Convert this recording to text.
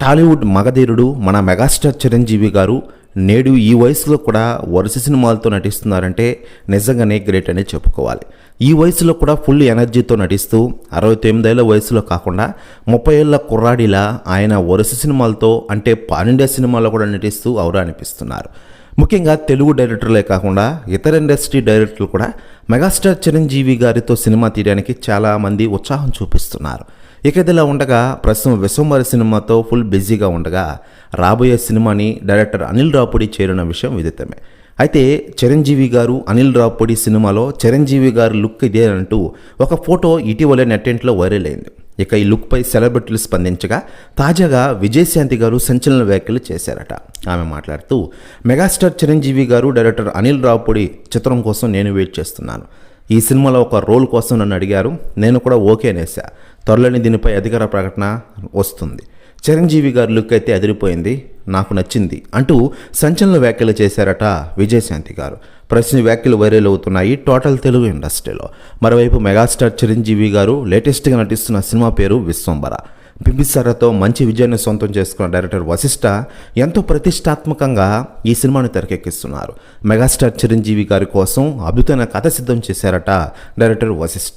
టాలీవుడ్ మగధీరుడు మన మెగాస్టార్ చిరంజీవి గారు నేడు ఈ వయసులో కూడా వరుస సినిమాలతో నటిస్తున్నారంటే నిజంగానే గ్రేట్ అనే చెప్పుకోవాలి. ఈ వయసులో కూడా ఫుల్ ఎనర్జీతో నటిస్తూ అరవై తొమ్మిదేళ్ళ వయసులో కాకుండా ముప్పై ఏళ్ళ కుర్రాడిలా ఆయన వరుస సినిమాలతో అంటే పానిండియా సినిమాలో కూడా నటిస్తూ ఔరా అనిపిస్తున్నారు. ముఖ్యంగా తెలుగు డైరెక్టర్లే కాకుండా ఇతర ఇండస్ట్రీ డైరెక్టర్లు కూడా మెగాస్టార్ చిరంజీవి గారితో సినిమా తీయడానికి చాలామంది ఉత్సాహం చూపిస్తున్నారు. ఇక ఇదిలా ఉండగా ప్రస్తుతం విశ్వంబర సినిమాతో ఫుల్ బిజీగా ఉండగా రాబోయే సినిమాని డైరెక్టర్ అనిల్ రాపుడి చేరిన విషయం విదితమే అయితే చిరంజీవి గారు అనిల్ రాపుడి సినిమాలో చిరంజీవి గారు లుక్ ఇదే అంటూ ఒక ఫోటో ఇటీవలే నెట్టెంట్లో వైరల్ అయింది. ఇక ఈ లుక్పై సెలబ్రిటీలు స్పందించగా తాజాగా విజయశాంతి గారు సంచలన వ్యాఖ్యలు చేశారట. ఆమె మాట్లాడుతూ మెగాస్టార్ చిరంజీవి గారు డైరెక్టర్ అనిల్ రావుపూడి చిత్రం కోసం నేను వెయిట్ చేస్తున్నాను. ఈ సినిమాలో ఒక రోల్ కోసం నన్ను అడిగారు. నేను కూడా ఓకే అనేసా త్వరలోని దీనిపై అధికార ప్రకటన వస్తుంది. చిరంజీవి గారి లుక్ అయితే అదిరిపోయింది నాకు నచ్చింది అంటూ సంచలన వ్యాఖ్యలు చేశారట విజయశాంతి గారు. ప్రశ్న వ్యాఖ్యలు వైరల్ అవుతున్నాయి టోటల్ తెలుగు ఇండస్ట్రీలో. మరోవైపు మెగాస్టార్ చిరంజీవి గారు లేటెస్ట్గా నటిస్తున్న సినిమా పేరు విశ్వంబర బింబిసారాతో మంచి విజయాన్ని సొంతం చేసుకున్న డైరెక్టర్ వశిష్ఠ ఎంతో ప్రతిష్టాత్మకంగా ఈ సినిమాను తెరకెక్కిస్తున్నారు. మెగాస్టార్ చిరంజీవి గారి కోసం అద్భుతమైన కథ సిద్ధం చేశారట డైరెక్టర్ వశిష్ఠ